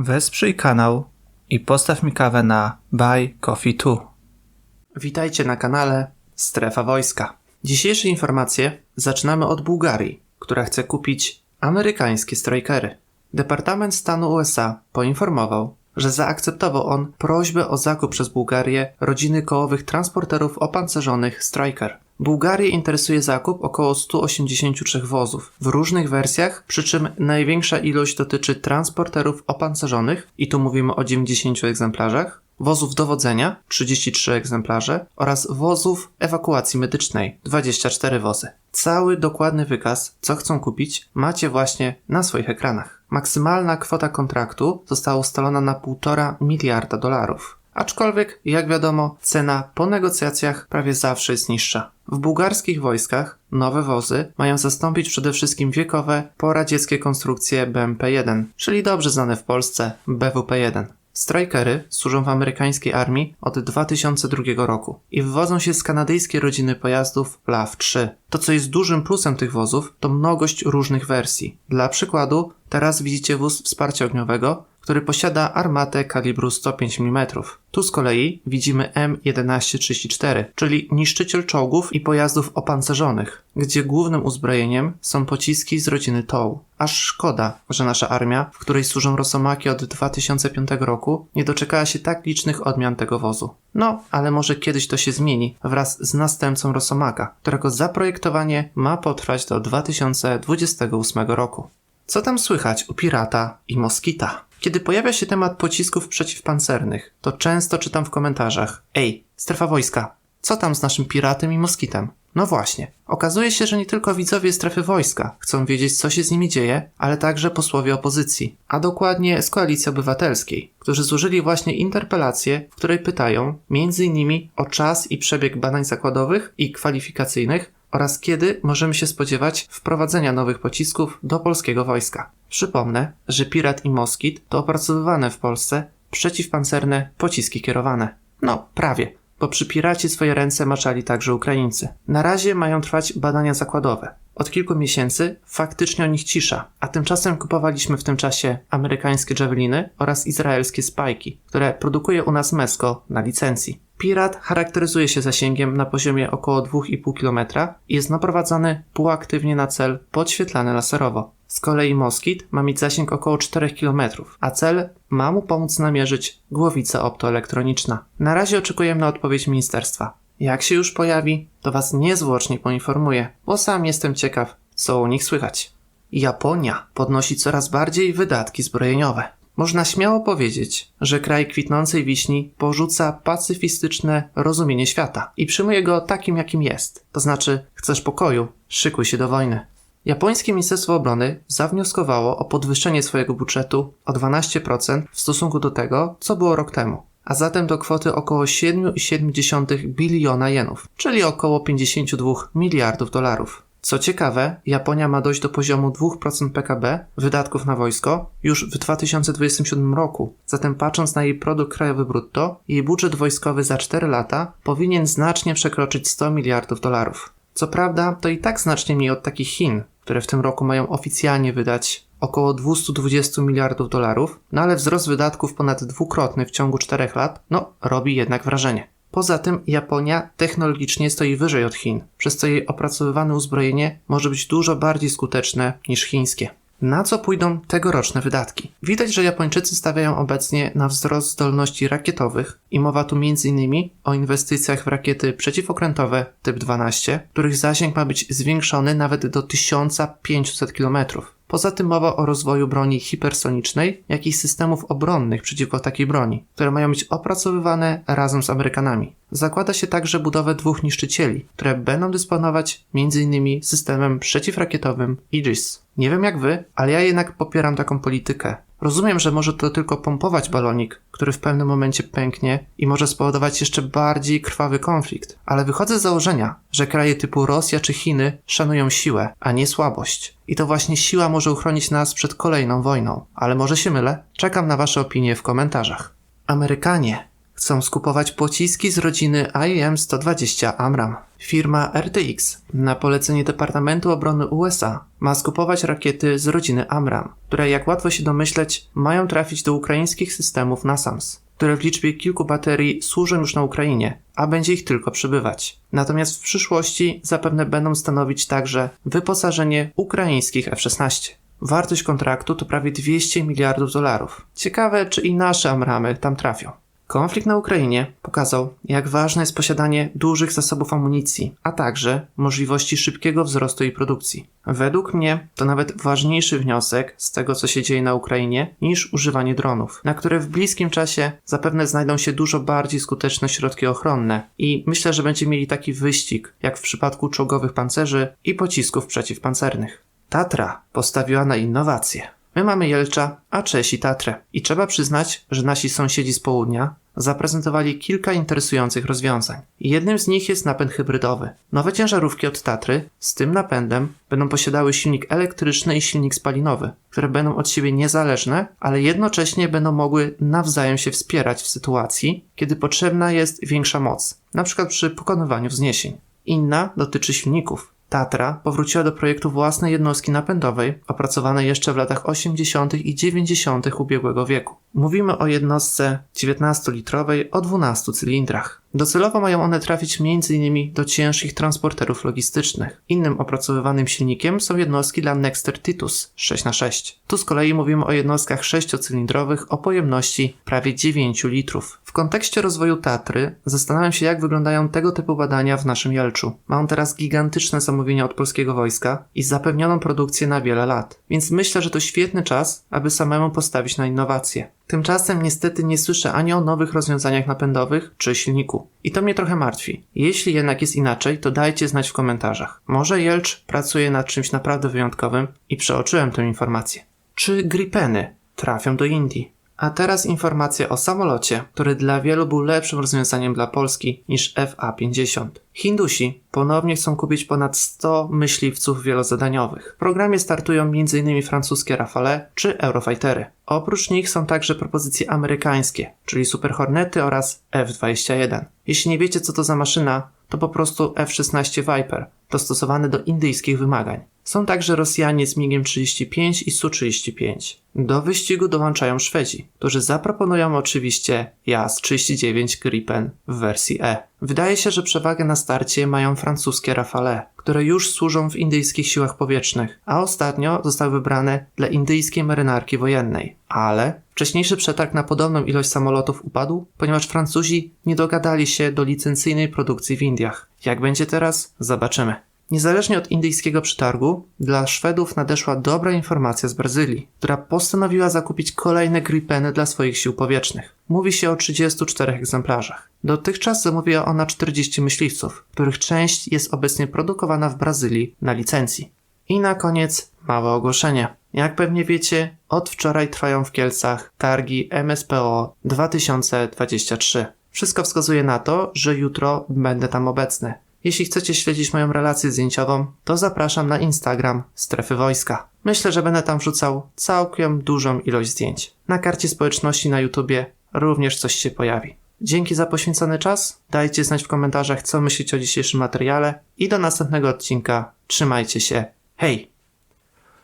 Wesprzyj kanał i postaw mi kawę na Buy Coffee 2. Witajcie na kanale Strefa Wojska. Dzisiejsze informacje zaczynamy od Bułgarii, która chce kupić amerykańskie strajkery. Departament Stanu USA poinformował, że zaakceptował on prośbę o zakup przez Bułgarię rodziny kołowych transporterów opancerzonych Striker. Bułgarię interesuje zakup około 183 wozów w różnych wersjach, przy czym największa ilość dotyczy transporterów opancerzonych i tu mówimy o 90 egzemplarzach, wozów dowodzenia 33 egzemplarze oraz wozów ewakuacji medycznej 24 wozy. Cały dokładny wykaz, co chcą kupić, macie właśnie na swoich ekranach. Maksymalna kwota kontraktu została ustalona na 1,5 miliarda dolarów. Aczkolwiek, jak wiadomo, cena po negocjacjach prawie zawsze jest niższa. W bułgarskich wojskach nowe wozy mają zastąpić przede wszystkim wiekowe, poradzieckie konstrukcje BMP-1, czyli dobrze znane w Polsce BWP-1. Strikery służą w amerykańskiej armii od 2002 roku i wywodzą się z kanadyjskiej rodziny pojazdów LAV-3. To, co jest dużym plusem tych wozów, to mnogość różnych wersji. Dla przykładu, teraz widzicie wóz wsparcia ogniowego, który posiada armatę kalibru 105 mm. Tu z kolei widzimy M1134, czyli niszczyciel czołgów i pojazdów opancerzonych, gdzie głównym uzbrojeniem są pociski z rodziny TOW. Aż szkoda, że nasza armia, w której służą Rosomaki od 2005 roku, nie doczekała się tak licznych odmian tego wozu. No, ale może kiedyś to się zmieni wraz z następcą Rosomaka, którego zaprojektowanie ma potrwać do 2028 roku. Co tam słychać u Pirata i Moskita? Kiedy pojawia się temat pocisków przeciwpancernych, to często czytam w komentarzach: Ej, strefa wojska, co tam z naszym piratem i moskitem? No właśnie, okazuje się, że nie tylko widzowie strefy wojska chcą wiedzieć, co się z nimi dzieje, ale także posłowie opozycji, a dokładnie z Koalicji Obywatelskiej, którzy złożyli właśnie interpelację, w której pytają m.in. o czas i przebieg badań zakładowych i kwalifikacyjnych oraz kiedy możemy się spodziewać wprowadzenia nowych pocisków do polskiego wojska. Przypomnę, że Pirat i Moskit to opracowywane w Polsce przeciwpancerne pociski kierowane. No, prawie, bo przy Piracie swoje ręce maczali także Ukraińcy. Na razie mają trwać badania zakładowe. Od kilku miesięcy faktycznie o nich cisza, a tymczasem kupowaliśmy w tym czasie amerykańskie Javeliny oraz izraelskie Spajki, które produkuje u nas Mesko na licencji. Pirat charakteryzuje się zasięgiem na poziomie około 2,5 km i jest naprowadzany półaktywnie na cel podświetlany laserowo. Z kolei Moskit ma mieć zasięg około 4 km, a cel ma mu pomóc namierzyć głowica optoelektroniczna. Na razie oczekujemy na odpowiedź ministerstwa. Jak się już pojawi, to Was niezwłocznie poinformuję, bo sam jestem ciekaw, co u nich słychać. Japonia podnosi coraz bardziej wydatki zbrojeniowe. Można śmiało powiedzieć, że kraj kwitnącej wiśni porzuca pacyfistyczne rozumienie świata i przyjmuje go takim, jakim jest. To znaczy, chcesz pokoju, szykuj się do wojny. Japońskie Ministerstwo Obrony zawnioskowało o podwyższenie swojego budżetu o 12% w stosunku do tego, co było rok temu, a zatem do kwoty około 7,7 biliona jenów, czyli około 52 miliardów dolarów. Co ciekawe, Japonia ma dojść do poziomu 2% PKB wydatków na wojsko już w 2027 roku. Zatem patrząc na jej produkt krajowy brutto, jej budżet wojskowy za 4 lata powinien znacznie przekroczyć 100 miliardów dolarów. Co prawda, to i tak znacznie mniej od takich Chin, które w tym roku mają oficjalnie wydać około 220 miliardów dolarów, no ale wzrost wydatków ponad dwukrotny w ciągu 4 lat, no, robi jednak wrażenie. Poza tym Japonia technologicznie stoi wyżej od Chin, przez co jej opracowywane uzbrojenie może być dużo bardziej skuteczne niż chińskie. Na co pójdą tegoroczne wydatki? Widać, że Japończycy stawiają obecnie na wzrost zdolności rakietowych i mowa tu m.in. o inwestycjach w rakiety przeciwokrętowe typ 12, których zasięg ma być zwiększony nawet do 1500 km. Poza tym mowa o rozwoju broni hipersonicznej, jak i systemów obronnych przeciwko takiej broni, które mają być opracowywane razem z Amerykanami. Zakłada się także budowę dwóch niszczycieli, które będą dysponować m.in. systemem przeciwrakietowym Aegis. Nie wiem jak wy, ale ja jednak popieram taką politykę. Rozumiem, że może to tylko pompować balonik, który w pewnym momencie pęknie i może spowodować jeszcze bardziej krwawy konflikt, ale wychodzę z założenia, że kraje typu Rosja czy Chiny szanują siłę, a nie słabość. I to właśnie siła może uchronić nas przed kolejną wojną. Ale może się mylę? Czekam na Wasze opinie w komentarzach. Amerykanie chcą skupować pociski z rodziny IM-120 Amram. Firma RTX na polecenie Departamentu Obrony USA ma skupować rakiety z rodziny Amram, które jak łatwo się domyśleć mają trafić do ukraińskich systemów NASAMS, które w liczbie kilku baterii służą już na Ukrainie, a będzie ich tylko przybywać. Natomiast w przyszłości zapewne będą stanowić także wyposażenie ukraińskich F-16. Wartość kontraktu to prawie 200 miliardów dolarów. Ciekawe, czy i nasze Amramy tam trafią. Konflikt na Ukrainie pokazał, jak ważne jest posiadanie dużych zasobów amunicji, a także możliwości szybkiego wzrostu jej produkcji. Według mnie to nawet ważniejszy wniosek z tego, co się dzieje na Ukrainie, niż używanie dronów, na które w bliskim czasie zapewne znajdą się dużo bardziej skuteczne środki ochronne i myślę, że będziemy mieli taki wyścig, jak w przypadku czołgowych pancerzy i pocisków przeciwpancernych. Tatra postawiła na innowacje. My mamy Jelcza, a Czesi Tatrę. I trzeba przyznać, że nasi sąsiedzi z południa zaprezentowali kilka interesujących rozwiązań. Jednym z nich jest napęd hybrydowy. Nowe ciężarówki od Tatry z tym napędem będą posiadały silnik elektryczny i silnik spalinowy, które będą od siebie niezależne, ale jednocześnie będą mogły nawzajem się wspierać w sytuacji, kiedy potrzebna jest większa moc, np. przy pokonywaniu wzniesień. Inna dotyczy silników. Tatra powróciła do projektu własnej jednostki napędowej, opracowanej jeszcze w latach 80. i 90. ubiegłego wieku. Mówimy o jednostce 19-litrowej o 12 cylindrach. Docelowo mają one trafić m.in. do ciężkich transporterów logistycznych. Innym opracowywanym silnikiem są jednostki dla Nexter Titus 6x6. Tu z kolei mówimy o jednostkach 6-cylindrowych o pojemności prawie 9 litrów. W kontekście rozwoju Tatry zastanawiam się, jak wyglądają tego typu badania w naszym Jelczu. Ma on teraz gigantyczne zamówienia od polskiego wojska i zapewnioną produkcję na wiele lat, więc myślę, że to świetny czas, aby samemu postawić na innowacje. Tymczasem niestety nie słyszę ani o nowych rozwiązaniach napędowych czy silniku. I to mnie trochę martwi. Jeśli jednak jest inaczej, to dajcie znać w komentarzach. Może Jelcz pracuje nad czymś naprawdę wyjątkowym i przeoczyłem tę informację. Czy Gripeny trafią do Indii? A teraz informacja o samolocie, który dla wielu był lepszym rozwiązaniem dla Polski niż FA-50. Hindusi ponownie chcą kupić ponad 100 myśliwców wielozadaniowych. W programie startują m.in. francuskie Rafale czy Eurofightery. Oprócz nich są także propozycje amerykańskie, czyli Super Hornety oraz F-21. Jeśli nie wiecie co to za maszyna, to po prostu F-16 Viper, dostosowany do indyjskich wymagań. Są także Rosjanie z MiGiem-35 i Su-35. Do wyścigu dołączają Szwedzi, którzy zaproponują oczywiście JAS-39 Gripen w wersji E. Wydaje się, że przewagę na starcie mają francuskie Rafale, które już służą w indyjskich siłach powietrznych, a ostatnio zostały wybrane dla indyjskiej marynarki wojennej. Ale wcześniejszy przetarg na podobną ilość samolotów upadł, ponieważ Francuzi nie dogadali się do licencyjnej produkcji w Indiach. Jak będzie teraz? Zobaczymy. Niezależnie od indyjskiego przetargu, dla Szwedów nadeszła dobra informacja z Brazylii, która postanowiła zakupić kolejne Gripeny dla swoich sił powietrznych. Mówi się o 34 egzemplarzach. Dotychczas zamówiła ona 40 myśliwców, których część jest obecnie produkowana w Brazylii na licencji. I na koniec małe ogłoszenie. Jak pewnie wiecie, od wczoraj trwają w Kielcach targi MSPO 2023. Wszystko wskazuje na to, że jutro będę tam obecny. Jeśli chcecie śledzić moją relację zdjęciową, to zapraszam na Instagram Strefy Wojska. Myślę, że będę tam wrzucał całkiem dużą ilość zdjęć. Na karcie społeczności na YouTubie również coś się pojawi. Dzięki za poświęcony czas. Dajcie znać w komentarzach, co myślicie o dzisiejszym materiale i do następnego odcinka. Trzymajcie się. Hej!